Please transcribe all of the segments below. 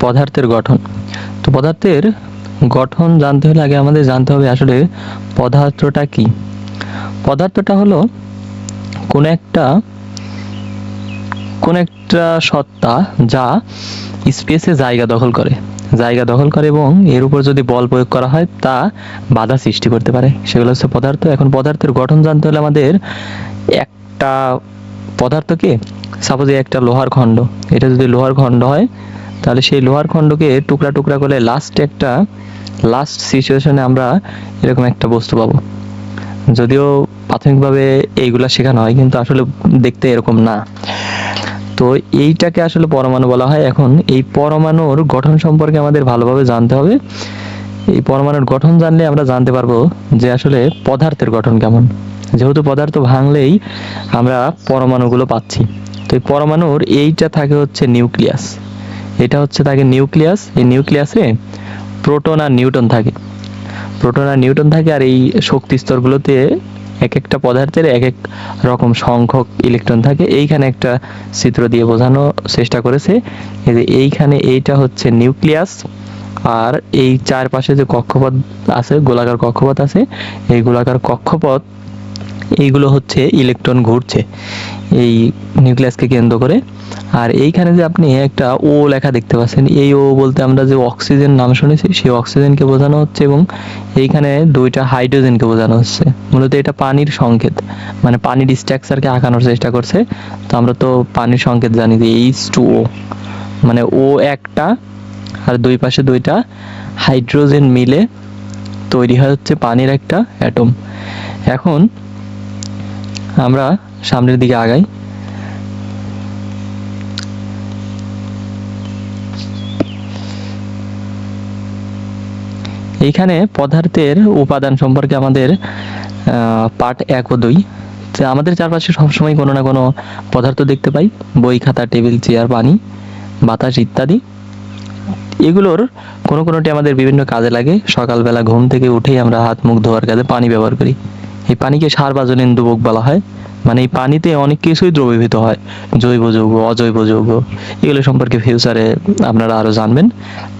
পদার্থের গঠন। তো পদার্থের গঠন জানতে হলে আগে আমাদের জানতে হবে আসলে পদার্থটা কি। পদার্থটা হলো কোন একটা কোন একটা সত্তা যা স্পেসে জায়গা দখল করে। জায়গা দখল করে এবং এর উপর যদি বল প্রয়োগ করা হয়, তা বাধা সৃষ্টি করতে পারে। সেগুলো হচ্ছে পদার্থ। এখন পদার্থের গঠন জানতে হলে আমাদের একটা পদার্থকে সাপোজ একটা লোহার খণ্ড। এটা যদি লোহার খণ্ড হয় তাহলে সেই লোহার খণ্ডকে টুকরা টুকরা করে লাস্ট একটা লাস্ট সিচুয়েশনে আমরা এরকম একটা বস্তু পাবো। যদিও প্রাথমিকভাবে এইগুলা শেখানো হয়, কিন্তু আসলে দেখতে এরকম না। তো এইটাকে আসলে পরমাণু বলা হয়। এখন এই পরমাণুর গঠন সম্পর্কে আমাদের ভালোভাবে জানতে হবে। এই পরমাণুর গঠন জানলে আমরা জানতে পারব যে আসলে পদার্থের গঠন কেমন। যেহেতু পদার্থ ভাঙলেই আমরা পরমাণুগুলো পাচ্ছি। তো এই পরমাণুর এইটা থাকে হচ্ছে নিউক্লিয়াস। এটা হচ্ছে থাকে নিউক্লিয়াস। এই নিউক্লিয়াসে প্রোটন আর নিউটন থাকে। প্রোটন আর নিউটন থাকে আর এই শক্তি স্তরগুলোতে এক একটা পদার্থের এক এক রকম সংখ্যক ইলেকট্রন থাকে। এইখানে একটা চিত্র দিয়ে বোঝানোর চেষ্টা করেছে এই যে এইখানে এইটা হচ্ছে নিউক্লিয়াস আর এই চারপাশে যে কক্ষপথ আছে, গোলাকার কক্ষপথ আছে, এই গোলাকার কক্ষপথ, এইগুলো হচ্ছে ইলেকট্রন ঘুরছে। এই নিউক্লিয়াসকে কেন্দ্র করে। আর এইখানে যে আপনি একটা ও লেখা দেখতে পাচ্ছেন, এই ও বলতে আমরা যে অক্সিজেন নাম শুনেছি, সেই অক্সিজেনকে বোঝানো হচ্ছে এবং এইখানে দুইটা হাইড্রোজেনকে বোঝানো হচ্ছে। মূলত এটা পানির সংকেত মানে পানির স্ট্রাকচারকে আঁকানোর চেষ্টা করছে। তো আমরা তো পানির সংকেত জানি যে এইচ টু ও মানে ও একটা আর দুই পাশে দুইটা হাইড্রোজেন মিলে তৈরি হয় হচ্ছে পানির একটা অ্যাটম এখন আমরা সামনের দিকে আগাই। এইখানে পদার্থের উপাদান সম্পর্কে আমাদের পার্ট এক ও দুই। আমাদের চারপাশে সবসময় কোনো না কোনো পদার্থ দেখতে পাই। বই, খাতা, টেবিল, চেয়ার, পানি, বাতাস ইত্যাদি। এগুলোর কোনো কোনোটি আমাদের বিভিন্ন কাজে লাগে। সকালবেলা ঘুম থেকে উঠেই আমরা হাত মুখ ধোয়ার কাজে পানি ব্যবহার করি। এই পানিকে সারবাজনীন দুবক বলা হয়। মানে এই পানিতে অনেক কিছুই দ্রবীভূত হয়। জৈব যৌগ, অজৈব যৌগ, এগুলো সম্পর্কে ফিউচারে আপনারা আরও জানবেন।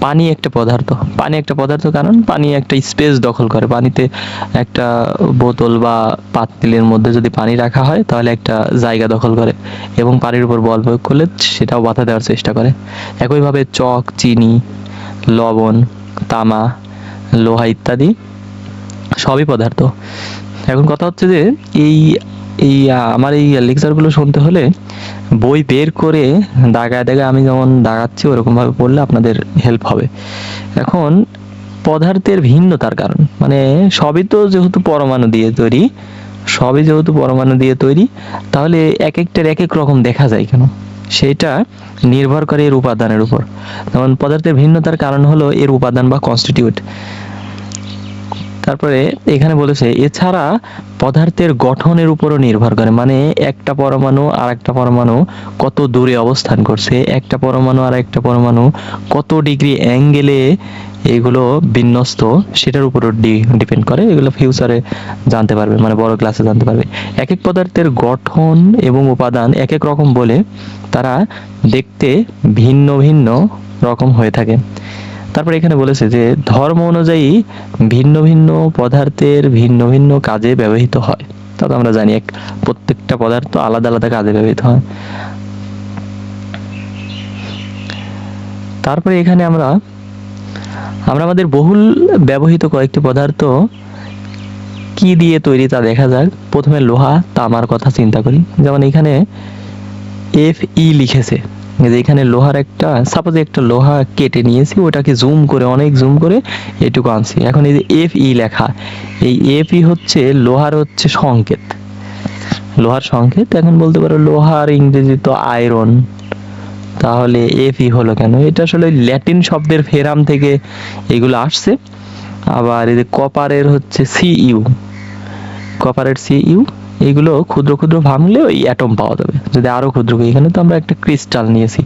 পানি একটা পদার্থ। পানি একটা পদার্থ কারণ পানি একটা স্পেস দখল করে। পানিতে একটা বোতল বা পাতিলের মধ্যে যদি পানি রাখা হয়, তাহলে একটা জায়গা দখল করে এবং পানির উপর বল প্রয়োগ করলে সেটাও বাধা দেওয়ার চেষ্টা করে। একইভাবে চক, চিনি, লবণ, তামা, লোহা ইত্যাদি সবই পদার্থ। এখন কথা হচ্ছে যে এই এই আমার এই লেকচারগুলো শুনতে হলে বই বের করে দাগায় দাগায় আমি যেমন দাগাচ্ছি, ওরকমভাবে পড়লে আপনাদের হেল্প হবে। এখন পদার্থের ভিন্নতার কারণ মানে সবই তো যেহেতু পরমাণু দিয়ে তৈরি, সবই যেহেতু পরমাণু দিয়ে তৈরি, তাহলে এক একটার এক এক রকম দেখা যায় কেন? সেটা নির্ভর করে এর উপাদানের উপর। যেমন পদার্থের ভিন্নতার কারণ হলো এর উপাদান বা কনস্টিটিউট তারপরে এখানে বলেছে, এছাড়া পদার্থের গঠনের উপরও নির্ভর করে। মানে একটা পরমাণু আর একটা পরমাণু কত দূরে অবস্থান করছে, একটা পরমাণু আর একটা পরমাণু কত ডিগ্রি অ্যাঙ্গেলে এগুলো বিন্যস্ত, সেটার উপরও ডিপেন্ড করে, এগুলো ফিউচারে জানতে পারবে মানে বড় ক্লাসে জানতে পারবে। এক এক পদার্থের গঠন এবং উপাদান এক এক রকম বলে তারা দেখতে ভিন্ন ভিন্ন রকম হয়ে থাকে। তারপরে এখানে বলেছে যে ধর্ম অনুযায়ী ভিন্ন ভিন্ন পদার্থের ভিন্ন ভিন্ন কাজে ব্যবহৃত হয়। তা তো আমরা জানি এক প্রত্যেকটা পদার্থ আলাদা আলাদা কাজে ব্যবহৃত হয়। তারপরে এখানে আমরা আমরা আমাদের বহুল ব্যবহৃত কয়েকটি পদার্থ কি দিয়ে তৈরি তা দেখা যাক। প্রথমে লোহা তামার কথা চিন্তা করি। যেমন এখানে এফ ই লিখেছে। এই যে এখানে লোহার একটা সাপোজ একটা লোহা কেটে নিয়েছি, ওটাকে জুম করে, অনেক জুম করে এটুকু আনছি। এখন এই যে এফ ই লেখা, এই এফ ই হচ্ছে লোহার হচ্ছে সংকেত। লোহার সংকেত, এখন বলতে পারো লোহার ইংরেজি তো আয়রন তাহলে এফ ই হলো কেন? এটা আসলে ল্যাটিন শব্দের ফেরাম থেকে এগুলো আসছে। আবার এই যে কপারের হচ্ছে সি ইউ কপারের সি ইউ এইগুলো ক্ষুদ্র ক্ষুদ্র ভাঙলে ওই অ্যাটম পাওয়া যাবে। যদি আরও ক্ষুদ্র এখানে তো আমরা একটা ক্রিস্টাল নিয়েছি,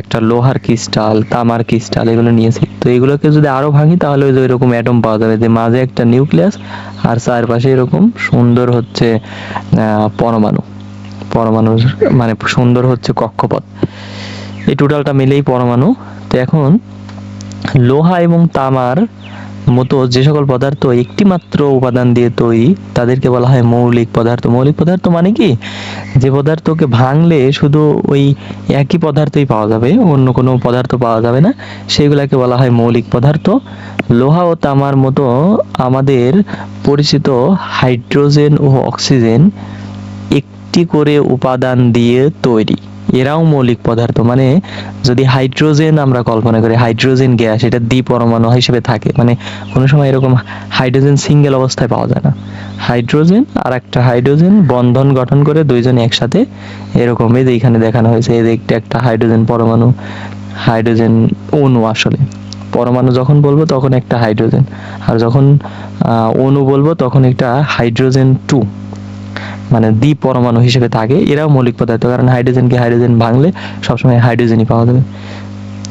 একটা লোহার ক্রিস্টাল তামার ক্রিস্টাল এগুলো নিয়েছি। তো এগুলোকে যদি আরও ভাঙি, তাহলে ওই যে এরকম অ্যাটম পাওয়া যাবে যে মাঝে একটা নিউক্লিয়াস আর চারপাশে এরকম সুন্দর হচ্ছে পরমাণু। পরমাণুর মানে সুন্দর হচ্ছে কক্ষপথ। এই টোটালটা মিলেই পরমাণু। তো এখন লোহা এবং তামার মতো যে সকল পদার্থ একটি মাত্র উপাদান দিয়ে তৈরি, তাদেরকে বলা হয় মৌলিক পদার্থ। মৌলিক পদার্থ মানে কি? যে পদার্থকে ভাঙলে শুধু ওই একই পদার্থই পাওয়া যাবে, অন্য কোনো পদার্থ পাওয়া যাবে না। সেগুলোকে বলা হয় মৌলিক পদার্থ। লোহা ও তামার মতো আমাদের পরিচিত হাইড্রোজেন ও অক্সিজেন একটি করে উপাদান দিয়ে তৈরি। এরাও মৌলিক পদার্থ। মানে যদি হাইড্রোজেন আমরা কল্পনা করি, হাইড্রোজেন গ্যাস, এটা দ্বিপরমাণু হিসেবে থাকে। মানে কোনো সময় এরকম হাইড্রোজেন সিঙ্গেল অবস্থায় পাওয়া যায় না। হাইড্রোজেন আর একটা হাইড্রোজেন বন্ধন গঠন করে দুইজন একসাথে এরকম। এই যে এখানে দেখানো হয়েছে, এই একটা একটা হাইড্রোজেন পরমাণু, হাইড্রোজেন অণু আসলে। পরমাণু যখন বলব তখন একটা হাইড্রোজেন, আর যখন অণু বলব তখন একটা হাইড্রোজেন টু মানে দ্বি পরমাণু হিসেবে থাকে, এরাও মৌলিক পদার্থ, কারণ হাইড্রোজেনকে হাইড্রোজেন ভাঙলে সবসময় হাইড্রোজেনই পাওয়া যাবে।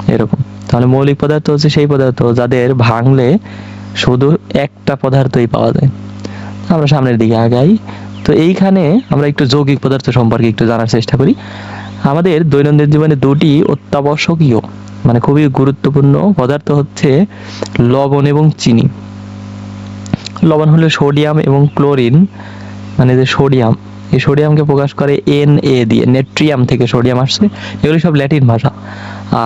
এরকম। তাহলে মৌলিক পদার্থ হচ্ছে সেই পদার্থ যাদের ভাঙলে শুধু একটা পদার্থই পাওয়া যায়। আমরা সামনের দিকে আগাই। তো এইখানে আমরা একটু যৌগিক পদার্থ সম্পর্কে একটু জানার চেষ্টা করি। আমাদের দৈনন্দিন জীবনে দুটি অত্যাবশ্যকীয় মানে খুবই গুরুত্বপূর্ণ পদার্থ হচ্ছে লবণ এবং চিনি। লবণ হলো সোডিয়াম এবং ক্লোরিন। মানে যে সোডিয়াম এই সোডিয়ামকে প্রকাশ করে এন এ দিয়ে নেট্রিয়াম থেকে সোডিয়াম আসছে, এগুলি সব ল্যাটিন ভাষা।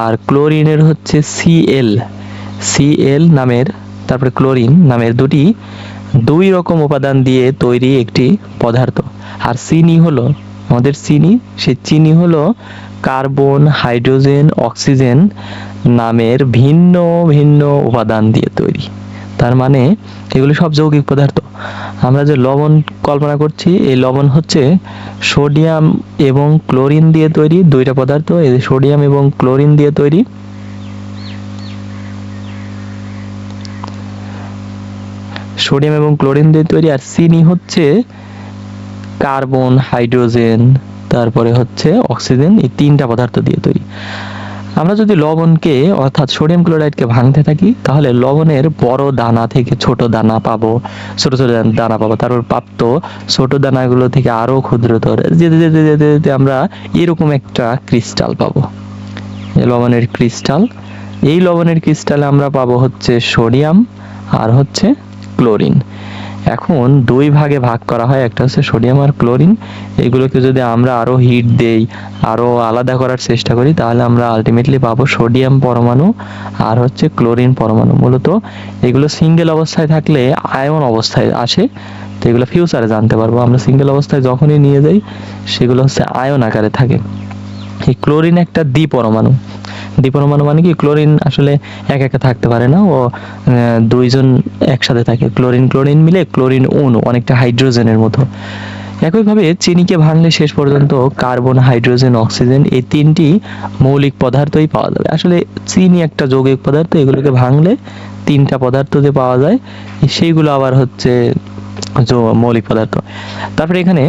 আর ক্লোরিনের হচ্ছে সিএল সিএল নামের, তারপরে ক্লোরিন নামের দুটি, দুই রকম উপাদান দিয়ে তৈরি একটি পদার্থ। আর চিনি হলো, আমাদের চিনি সে চিনি হলো কার্বন, হাইড্রোজেন, অক্সিজেন নামের ভিন্ন ভিন্ন উপাদান দিয়ে তৈরি। তার মানে এগুলো সব যৌগিক পদার্থ। আমরা যে লবণ কল্পনা করছি, এই লবণ হচ্ছে সোডিয়াম এবং ক্লোরিন দিয়ে তৈরি দুইটা পদার্থ। এই সোডিয়াম এবং ক্লোরিন দিয়ে তৈরি। সোডিয়াম এবং ক্লোরিন দিয়ে তৈরি। আর চিনি হচ্ছে কার্বন, হাইড্রোজেন, তারপরে হচ্ছে অক্সিজেন, এই তিনটা পদার্থ দিয়ে তৈরি। আমরা যদি লবণকে অর্থাৎ সোডিয়াম ক্লোরাইডকে ভাঙতে থাকি, তাহলে লবণের বড় দানা থেকে ছোট দানা পাবো, ছোট ছোট দানা পাবো। তারপর প্রাপ্ত ছোট দানাগুলো থেকে আরও ক্ষুদ্রতর। যেতে যেতে যেতে যেতে আমরা এরকম একটা ক্রিস্টাল পাবো। লবণের ক্রিস্টাল। এই লবণের ক্রিস্টালে আমরা পাবো হচ্ছে সোডিয়াম আর হচ্ছে ক্লোরিন। এখন দুই ভাগে ভাগ করা হয়, একটা হচ্ছে সোডিয়াম আর ক্লোরিন। এগুলোকে যদি আমরা আরও হিট দেই আরও আলাদা করার চেষ্টা করি, তাহলে আমরা আলটিমেটলি পাবো সোডিয়াম পরমাণু আর হচ্ছে ক্লোরিন পরমাণু। মূলত এগুলো সিঙ্গেল অবস্থায় থাকলে আয়ন অবস্থায় আসে, তো এগুলো ফিউচারে জানতে পারব। আমরা সিঙ্গেল অবস্থায় যখনই নিয়ে যাই, সেগুলো হচ্ছে আয়ন আকারে থাকে। এই ক্লোরিন একটা দ্বিপরমাণু দ্বিপরমাণু মানে কি, ক্লোরিন আসলে এক একা থাকতে পারে না, ও দুইজন একসাথে থাকে। ক্লোরিন ক্লোরিন মিলে ক্লোরিন অণু, অনেকটা হাইড্রোজেনের মতো। একইভাবে চিনিকে ভাঙলে শেষ পর্যন্ত কার্বন, হাইড্রোজেন, অক্সিজেন, এই তিনটি মৌলিক পদার্থই পাওয়া যাবে। আসলে চিনি একটা যৌগিক পদার্থ, এগুলোকে ভাঙলে তিনটা পদার্থ যে পাওয়া যায়, সেইগুলো আবার হচ্ছে মৌলিক পদার্থ। তারপরে এখানে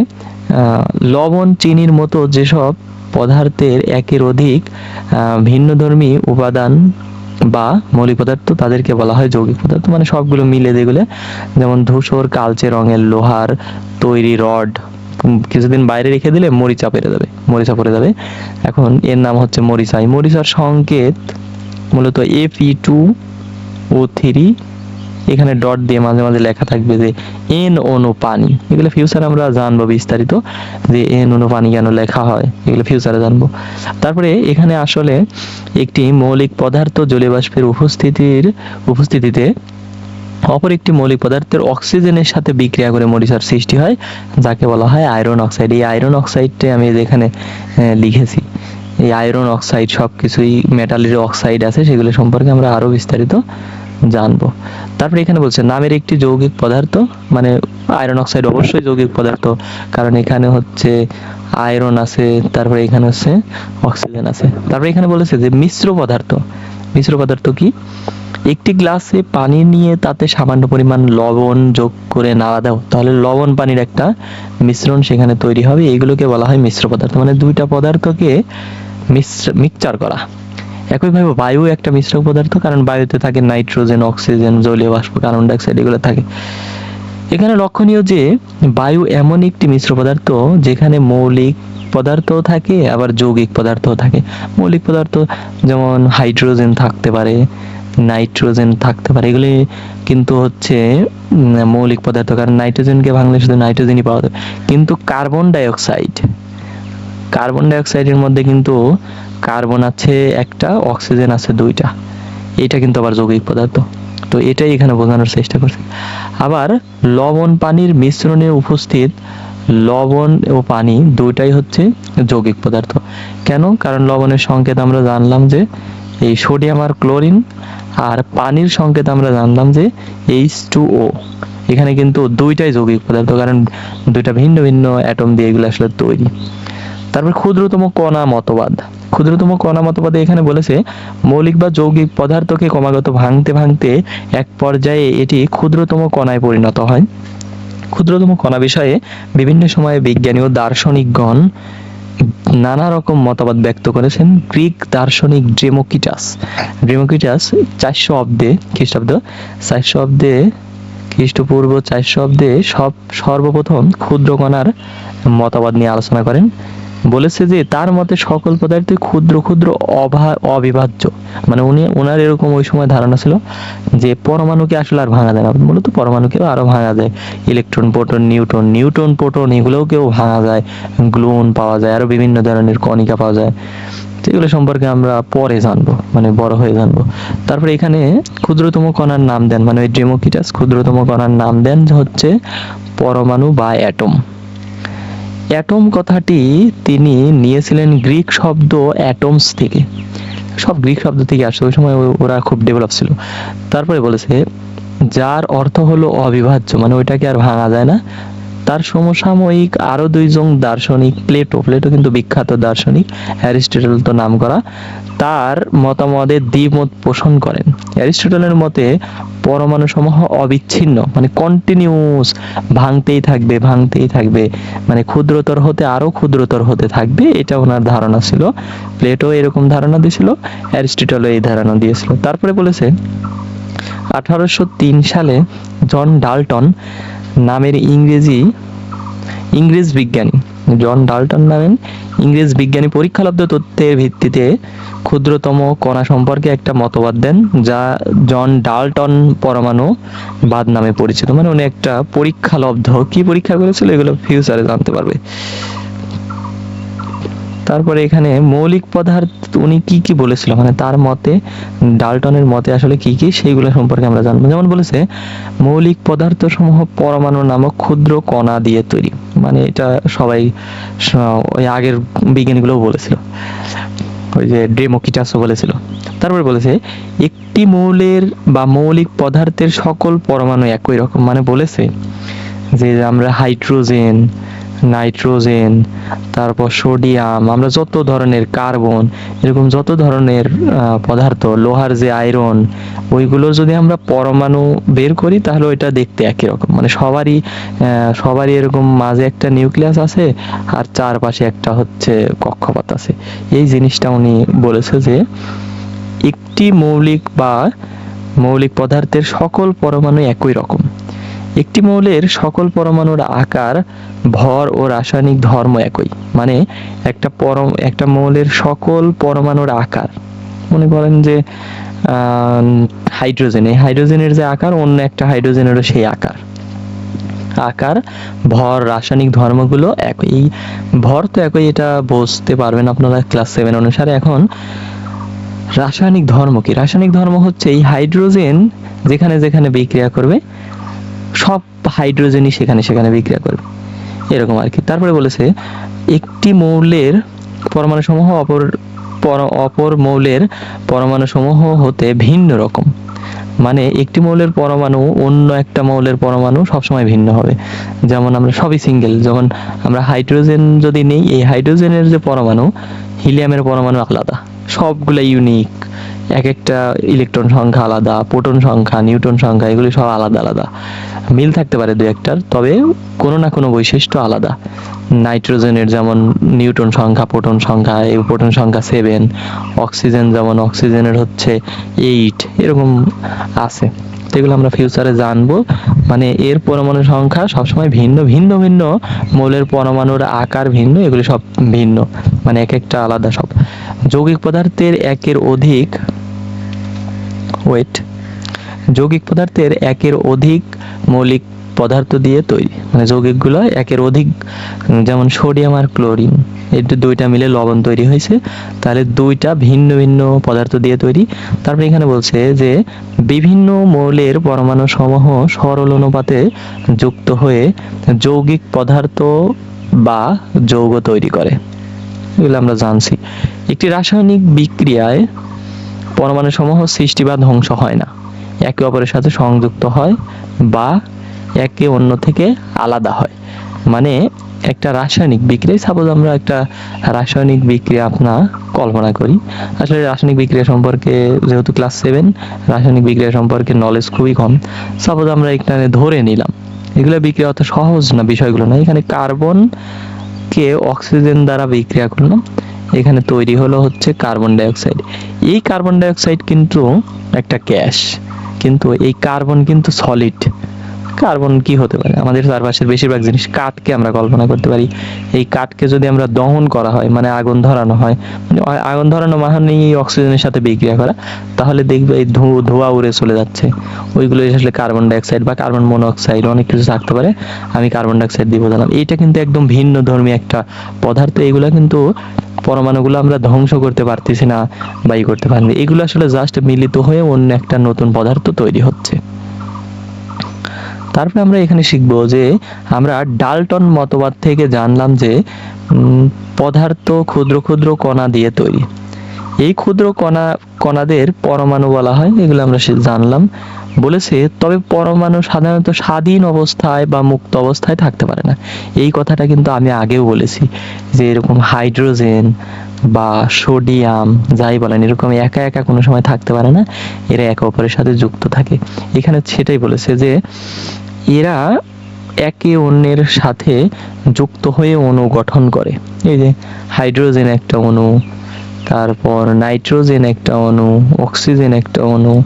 লবণ, চিনির মতো যেসব পদার্থের একের অধিক ভিন্নধর্মী উপাদান বা মৌলিক পদার্থ তাদেরকে বলা হয় যৌগিক পদার্থ মানে সবগুলো মিলে যেগুলো, যেমন ধূসর, কালচে রঙের লোহার, তৈরি রড কিছুদিন বাইরে রেখে দিলে মরিচা পেরে যাবে, মরিচা পড়ে যাবে। এখন এর নাম হচ্ছে মরিচা। মরিচার সংকেত মূলত ই টু ও থ্রি এখানে ডট দিয়ে মাঝে মাঝে লেখা থাকবে যে এন অনু পানি এগুলো ফিউচার আমরা জানব বিস্তারিত যে এন অনু পানি কেন লেখা হয়, এগুলো ফিউচারে জানব। তারপরে এখানে আসলে একটি মৌলিক পদার্থ জলীয় বাষ্পের উপস্থিতির, উপস্থিতিতে অপর একটি মৌলিক পদার্থের অক্সিজেনের সাথে বিক্রিয়া করে মরিচার সৃষ্টি হয়, যাকে বলা হয় আয়রন অক্সাইড এই আয়রন অক্সাইডটা আমি যেখানে লিখেছি, এই আয়রন অক্সাইড সব কিছুই মেটালের অক্সাইড আছে, সেগুলো সম্পর্কে আমরা আরও বিস্তারিত জানব। তারপরে এখানে বলছে, নামের একটি যৌগিক পদার্থ মানে আয়রন অক্সাইড অবশ্যই যৌগিক পদার্থ, কারণ এখানে হচ্ছে আয়রন আছে, তারপরে এখানে হচ্ছে অক্সিজেন আছে। তারপরে এখানে বলেছে যে, মিশ্র পদার্থ। মিশ্র পদার্থ কি? একটি গ্লাসে পানি নিয়ে তাতে সামান্য পরিমাণ লবণ যোগ করে নাড়া দাও, তাহলে লবণ পানির একটা মিশ্রণ সেখানে তৈরি হবে। এইগুলোকে বলা হয় মিশ্র পদার্থ। মানে দুইটা পদার্থকে মিশ্র মিক্সচার করা। একইভাবে বায়ু একটা মিশ্র পদার্থ, কারণ বায়ুতে থাকে নাইট্রোজেন, অক্সিজেন, জলীয় বাষ্প, কার্বন ডাইঅক্সাইড এগুলো থাকে। এখানে লক্ষণীয় যে, বায়ু এমন একটি মিশ্র পদার্থ যেখানে মৌলিক পদার্থও থাকে, আবার যৌগিক পদার্থও থাকে। মৌলিক পদার্থ যেমন হাইড্রোজেন থাকতে পারে, নাইট্রোজেন থাকতে পারে, এগুলি কিন্তু হচ্ছে মৌলিক পদার্থ, কারণ নাইট্রোজেনকে ভাঙলে শুধু নাইট্রোজেনই পাওয়া যাবে কিন্তু কার্বন ডাইঅক্সাইড কার্বন ডাইঅক্সাইডের মধ্যে কিন্তু কার্বন আছে একটা, অক্সিজেন আছে দুইটা। এটা কিন্তু আবার যৌগিক পদার্থ। তো এটাই এখানে বোঝানোর চেষ্টা করছি। আবার লবণ পানির মিশ্রণে উপস্থিত লবণ ও পানি দুইটাই হচ্ছে যৌগিক পদার্থ। কেন? কারণ লবণের সংকেত আমরা জানলাম যে এই সোডিয়াম আর ক্লোরিন আর পানির সংকেত আমরা জানলাম যে এইচ টু ও। এখানে কিন্তু দুইটাই যৌগিক পদার্থ, কারণ দুইটা ভিন্ন ভিন্ন অ্যাটম দিয়ে এগুলো আসলে তৈরি। তারপর ক্ষুদ্রতম কণা মতবাদ। ক্ষুদ্রতম কণা মতবাদে এখানে বলেছে, মৌলিক বা যৌগিক পদার্থকে ক্রমাগত ভাঙতে ভাঙতে এক পর্যায়ে এটি ক্ষুদ্রতম কণায় পরিণত হয়। ক্ষুদ্রতম কণা বিষয়ে বিভিন্ন সময়ে বিজ্ঞানী ও দার্শনিকগণ নানা রকম মতবাদ ব্যক্ত করেছেন। গ্রিক দার্শনিক ড্রেমোকিটাস। ড্রেমোকিটাস চারশো অব্দে খ্রিস্টাব্দ, চারশো অব্দে খ্রিস্টপূর্ব, চারশো অব্দে সব সর্বপ্রথম ক্ষুদ্র কণার মতবাদ নিয়ে আলোচনা করেন। বলেছে যে তার মতে সকল পদার্থই ক্ষুদ্র ক্ষুদ্র অভা অবিভাজ্য। মানে উনি ওনার এরকম ওই সময় ধারণা ছিল যে পরমাণুকে আসলে আর ভাঙা যায় না। মূলত পরমাণুকেও আরও ভাঙা যায়। Electron, proton neutron neutron proton এগুলোকেও ভাঙা যায়। গ্লুন পাওয়া যায়, আরও বিভিন্ন ধরনের কণিকা পাওয়া যায়। এগুলো সম্পর্কে আমরা পরে জানব মানে বড় হয়ে জানব। তারপরে এখানে ক্ষুদ্রতম কণার নাম দেন মানে ওই ডেমোকিটাস ক্ষুদ্রতম কণার নাম দেন হচ্ছে পরমাণু বা অ্যাটম। অ্যাটম কথাটি তিনি নিয়েছিলেন গ্রিক শব্দ অ্যাটমস থেকে। সব গ্রিক শব্দ থেকে আসছে ওই সময় ওরা খুব ডেভেলপ ছিল। তারপরে বলেছে, যার অর্থ হলো অবিভাজ্য মানে ওইটাকে আর ভাঙা যায় না। তার সমসাময়িক আরও দুইজন দার্শনিক, প্লেটো। প্লেটো কিন্তু বিখ্যাত দার্শনিক, অ্যারিস্টটল তো নাম করা তার মতামতে দ্বিমত পোষণ করেন। অ্যারিস্টটলের মতে পরমাণু সমূহ অবিচ্ছিন্ন মানে কন্টিনিউস ভাঙতেই থাকবে ভাঙতেই থাকবে। মানে ক্ষুদ্রতর হতে আরও ক্ষুদ্রতর হতে থাকবে, এটা ওনার ধারণা ছিল। প্লেটো এরকম ধারণা দিয়েছিল, অ্যারিস্টটলও এই ধারণা দিয়েছিল। তারপরে বলেছে, আঠারোশো তিন সালে জন ডাল্টন নামের ইংরেজি, ইংরেজ বিজ্ঞানী, জন ডাল্টন নামেন ইংরেজ বিজ্ঞানী পরীক্ষালব্ধ তথ্যের ভিত্তিতে ক্ষুদ্রতম কণা সম্পর্কে একটা মতবাদ দেন, যা জন ডাল্টন পরমাণু বাদ নামে পরিচিত। মানে উনি একটা পরীক্ষালব্ধ, কি পরীক্ষা করেছিল? এগুলো ফিউচারে জানতে পারবে। তারপরে এখানে মৌলিক পদার্থ, উনি কি কি বলেছিল? মানে তার মতে, ডাল্টনের মতে আসলে কি কি? সেইগুলো সম্পর্কে আমরা জানব। যেমন বলেছে, মৌলিক পদার্থ সমূহ পরমাণু নামক ক্ষুদ্র কণা দিয়ে তৈরি। মানে এটা সবাই ওই আগের বিজ্ঞানীগুলোও বলেছিল। ওই যে ডেমোকিটাসও বলেছিল। তারপরে বলেছে, একটি মৌলের বা মৌলিক পদার্থের সকল পরমাণু একই রকম। মানে বলেছে যে আমরা হাইড্রোজেন নাইট্রোজেন, তারপর সোডিয়াম, আমরা যত ধরনের কার্বন, এরকম যত ধরনের পদার্থ, লোহার যে আয়রন, ওইগুলো যদি আমরা পরমাণু বের করি, তাহলে ওইটা দেখতে একই রকম। মানে সবারই সবারই এরকম মাঝে একটা নিউক্লিয়াস আছে, আর চারপাশে একটা হচ্ছে কক্ষপথ আছে। এই জিনিসটা উনি বলেছে যে, একটি মৌলিক বা মৌলিক পদার্থের সকল পরমাণু একই রকম। একটি মৌলের সকল পরমাণুর আকার, ভর ও রাসায়নিক ধর্ম একই মানে একটা পরম, একটা মৌলের সকল পরমাণুর আকার। মনে করেন যে হাইড্রোজেন, এই হাইড্রোজেনের যে আকার, অন্য একটা হাইড্রোজেনেরও সেই আকার। আকার, ভর, রাসায়নিক ধর্মগুলো একই। ভর তো একই, এটা বুঝতে পারবেন আপনারা ক্লাস সেভেন অনুসারে। এখন, রাসায়নিক ধর্ম কি? রাসায়নিক ধর্ম হচ্ছে এই হাইড্রোজেন যেখানে যেখানে বিক্রিয়া করবে সব হাইড্রোজেনই সেখানে সেখানে বিক্রিয়া করবে। এরকম আর কি তারপরে বলেছে, একটি মৌলের পরমাণু সমূহ অপর পর- অপর মৌলের পরমাণু সমূহ হতে ভিন্ন রকম। মানে একটি মৌলের পরমাণু অন্য একটা মৌলের পরমাণু সবসময় ভিন্ন হবে। যেমন আমরা সবই সিঙ্গেল যেমন আমরা হাইড্রোজেন যদি নেই, এই হাইড্রোজেনের যে পরমাণু হিলিয়ামের পরমাণু আলাদা। সবগুলো ইউনিক এক একটা ইলেকট্রন সংখ্যা আলাদা, প্রোটন সংখ্যা নিউটন সংখ্যা, এগুলি সব আলাদা আলাদা। মিল থাকতে পারে দু একটার, তবে কোনো না কোনো বৈশিষ্ট্য আলাদা। নাইট্রোজেনের যেমন নিউটন সংখ্যা, প্রোটন সংখ্যা, এই প্রোটন সংখ্যা সেভেন, অক্সিজেন যেমন অক্সিজেনের হচ্ছে এইট, এরকম আছে। এগুলো আমরা ফিউচারে জানব। মানে এর পরমাণু সংখ্যা সবসময় ভিন্ন ভিন্ন ভিন্ন। মৌলের পরমাণুর আকার ভিন্ন, এগুলি সব ভিন্ন। মানে এক একটা আলাদা সব। যৌগিক পদার্থের একের অধিক ওয়েট যৌগিক পদার্থের একের অধিক মৌলিক পদার্থ দিয়ে তৈরি। মানে যৌগিকগুলো একের অধিক যেমন সোডিয়াম আর ক্লোরিন, এই দুইটা মিলে লবণ তৈরি হয়েছে। তাহলে দুইটা ভিন্ন ভিন্ন পদার্থ দিয়ে তৈরি। তারপরে এখানে বলছে যে বিভিন্ন মৌলের পরমাণু সমূহ সরল অনুপাতে যুক্ত হয়ে যৌগিক পদার্থ বা যৌগ তৈরি করে। এগুলো আমরা জানছি। একটি রাসায়নিক বিক্রিয়ায় পরমাণু সমূহ সৃষ্টি বা ধ্বংস হয় না। একে অপরের সাথে সংযুক্ত হয় বা একে অন্য থেকে আলাদা হয়। মানে একটা রাসায়নিক বিক্রিয়া সাপোজ আমরা একটা রাসায়নিক বিক্রিয়া আপনার কল্পনা করি। আসলে রাসায়নিক বিক্রিয়া সম্পর্কে যেহেতু ক্লাস সেভেন রাসায়নিক বিক্রিয়া সম্পর্কে নলেজ খুবই কম। সাপোজ আমরা এখানে ধরে নিলাম, এগুলো বিক্রিয়া অত সহজ না, বিষয়গুলো না। এখানে কার্বন কে অক্সিজেন দ্বারা বিক্রিয়া করলাম। এখানে তৈরি হলো হচ্ছে কার্বন ডাইঅক্সাইড এই কার্বন ডাইঅক্সাইড কিন্তু একটা গ্যাস, কিন্তু এই কার্বন কিন্তু সলিড কার্বন কি হতে পারে? আমাদের চারপাশের বেশিরভাগ জিনিস কাঠকে আমরা কল্পনা করতে পারি। এই কাঠকে যদি আমরা দহন করা হয় মানে আগুন ধরানো হয় মানে আগুন ধরানো মানে অক্সিজেনের সাথে বিক্রিয়া করা, তাহলে দেখবে এই ধোঁয়া উড়ে চলে যাচ্ছে। ওইগুলো আসলে কার্বন ডাইঅক্সাইড বা কার্বন মনোক্সাইড অনেক কিছু থাকতে পারে, আমি কার্বন ডাইঅক্সাইড দিয়ে বোঝালাম। এইটা কিন্তু একদম ভিন্ন ধর্মী একটা পদার্থ এগুলো কিন্তু পরমাণুগুলো আমরা ধ্বংস করতে পারতেছি না বা ই করতে পারি না এগুলো আসলে জাস্ট মিলিত হয়ে অন্য একটা নতুন পদার্থ তৈরি হচ্ছে। তারপরে আমরা এখানে শিখব যে আমরা ডালটন মতবাদ থেকে জানলাম যে পদার্থ ক্ষুদ্র ক্ষুদ্র কণা দিয়ে তৈরি। এই ক্ষুদ্র কণা, কণাদের পরমাণু বলা হয়, এগুলো আমরা জানলাম। বলেছে, তবে পরমাণু সাধারণত স্বাধীন অবস্থায় বা মুক্ত অবস্থায় থাকতে পারে না। এই কথাটা কিন্তু আমি আগেও বলেছি যে এরকম হাইড্রোজেন বা সোডিয়াম, যাই বলেন, এরকম একা একা কোনো সময় থাকতে পারে না, এরা একে অপরের সাথে যুক্ত থাকে। এখানে সেটাই বলেছে যে, এরা একে অন্যের সাথে যুক্ত হয়ে অণু গঠন করে। এই যে, হাইড্রোজেন একটা অণু, তারপর নাইট্রোজেন একটা অণু, অক্সিজেন একটা অণু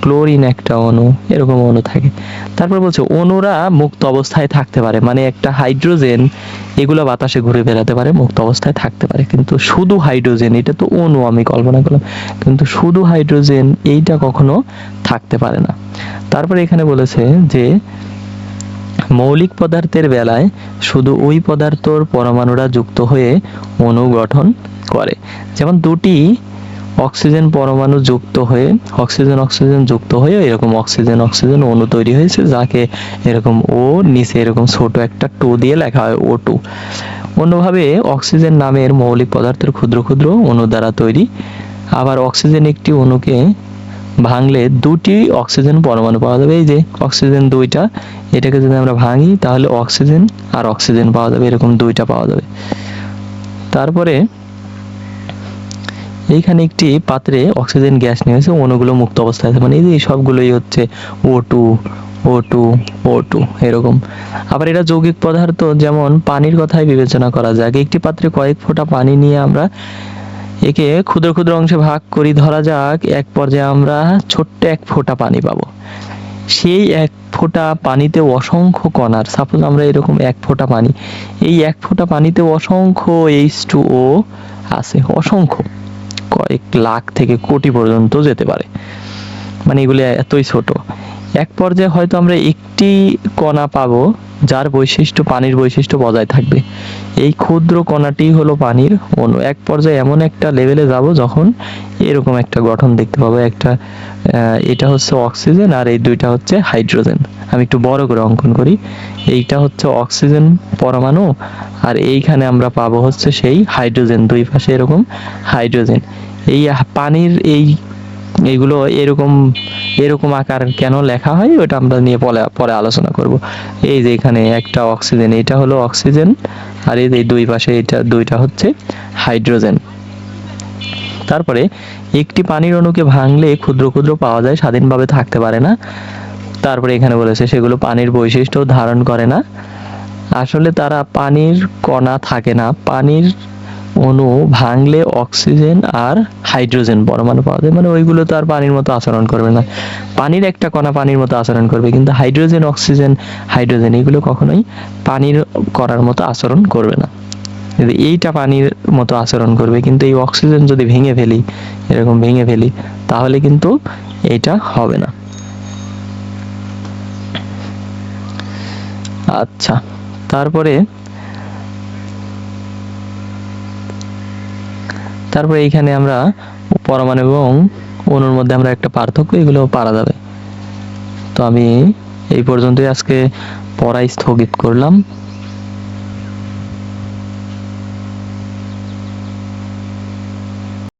ক্লোরিন একটা অণু, এরকম অণু থাকে। তারপর বলছে, অণুরা মুক্ত অবস্থায় থাকতে পারে। মানে একটা হাইড্রোজেন, এগুলো বাতাসে ঘুরে বেড়াতে পারে, মুক্ত অবস্থায় থাকতে পারে। কিন্তু শুধু হাইড্রোজেন, এটা তো অণু আমি কল্পনা করলাম। কিন্তু শুধু হাইড্রোজেন, এইটা কখনো থাকতে পারে না। তারপরে এখানে বলেছে যে, মৌলিক পদার্থের বেলায় শুধু ওই পদার্থর পরমাণুরা যুক্ত হয়ে অণু গঠন করে। যেমন দুটি অক্সিজেন পরমাণু যুক্ত হয়ে অক্সিজেন অক্সিজেন যুক্ত হয়ে এরকম অক্সিজেন অক্সিজেন অণু তৈরি হয়েছে, যাকে এরকম ও নিচে এরকম ছোট একটা টু দিয়ে লেখা হয় ও টু অন্যভাবে অক্সিজেন নামের মৌলিক পদার্থের ক্ষুদ্র ক্ষুদ্র অণু দ্বারা তৈরি। আবার অক্সিজেন একটি অণুকে ভাঙলে দুটি অক্সিজেন পরমাণু পাওয়া যাবে। এই যে অক্সিজেন দুইটা, এটাকে যদি আমরা ভাঙি, তাহলে অক্সিজেন আর অক্সিজেন পাওয়া যাবে, এরকম দুইটা পাওয়া যাবে। তারপরে এইখানে একটি পাত্রে অক্সিজেন গ্যাস নিয়ে হয়েছে অণুগুলো মুক্ত অবস্থায় আছে। মানে এই যে সবগুলোই হচ্ছে O two O two O two এরকম। আবার এটা যৌগিক পদার্থ, যেমন পানির কথাই বিবেচনা করা যাক। একটি পাত্রে কয়েক ফোঁটা পানি নিয়ে আমরা একে ক্ষুদ্র ক্ষুদ্র অংশে ভাগ করি, ধরা যাক এক পর্যায়ে আমরা ছোট্ট এক ফোঁটা পানি পাবো। সেই এক ফোঁটা পানিতে অসংখ্য কণার সাপোজ আমরা এরকম এক ফোঁটা পানি, এই এক ফোঁটা পানিতে অসংখ্য এইচ টু ও আছে, অসংখ্য। কয়েক লাখ থেকে কোটি পর্যন্ত যেতে পারে। মানে এগুলি এতই ছোট। এক পর্যায়ে হয়তো আমরা একটি কণা পাব, যার বৈশিষ্ট্য পানির বৈশিষ্ট্য বজায় থাকবে। এই ক্ষুদ্র কণাটি হলো পানির অণু। এক পর্যায়ে এমন একটা লেভেলে যাব যখন এরকম একটা গঠন দেখতে পাবো। একটা এটা হচ্ছে অক্সিজেন আর এই দুইটা হচ্ছে হাইড্রোজেন। আমি একটু বড় করে অঙ্কন করি। এইটা হচ্ছে অক্সিজেন পরমাণু আর এইখানে আমরা পাবো হচ্ছে সেই হাইড্রোজেন। দুই পাশে এরকম হাইড্রোজেন। এই পানির এই এইগুলো এরকম এরকম আকার কেন লেখা হয়, ওটা আমরা নিয়ে পরে পরে আলোচনা করব। এই যে এখানে একটা অক্সিজেন এটা হলো অক্সিজেন, আর এই যে দুই পাশে এটা দুইটা হচ্ছে হাইড্রোজেন। তারপরে একটি পানির অণুকে ভাঙলে ক্ষুদ্র ক্ষুদ্র পাওয়া যায়, স্বাধীনভাবে থাকতে পারে না। তারপরে এখানে বলেছে, সেগুলো পানির বৈশিষ্ট্য ধারণ করে না। আসলে তারা পানির কণা থাকে না, পানির অণু ভাঙলে অক্সিজেন আর হাইড্রোজেন পরমাণু পাওয়া যায়। মানে ওইগুলো তো আর পানির মতো আচরণ করবে না। পানির একটা কণা পানির মতো আচরণ করবে, কিন্তু হাইড্রোজেন অক্সিজেন হাইড্রোজেন এগুলো কখনোই পানির করার মতো আচরণ করবে না। যদি এইটা পানির মতো আচরণ করবে, কিন্তু এই অক্সিজেন যদি ভেঙে ফেলি, এরকম ভেঙে ফেলি, তাহলে কিন্তু এইটা হবে না। আচ্ছা তারপরে তারপরে এইখানে আমরা পরমাণু এবং অণুর মধ্যে আমরা একটা পার্থক্য এগুলো পারা যাবে। তো আমি এই পর্যন্তই আজকে পড়াই স্থগিত করলাম।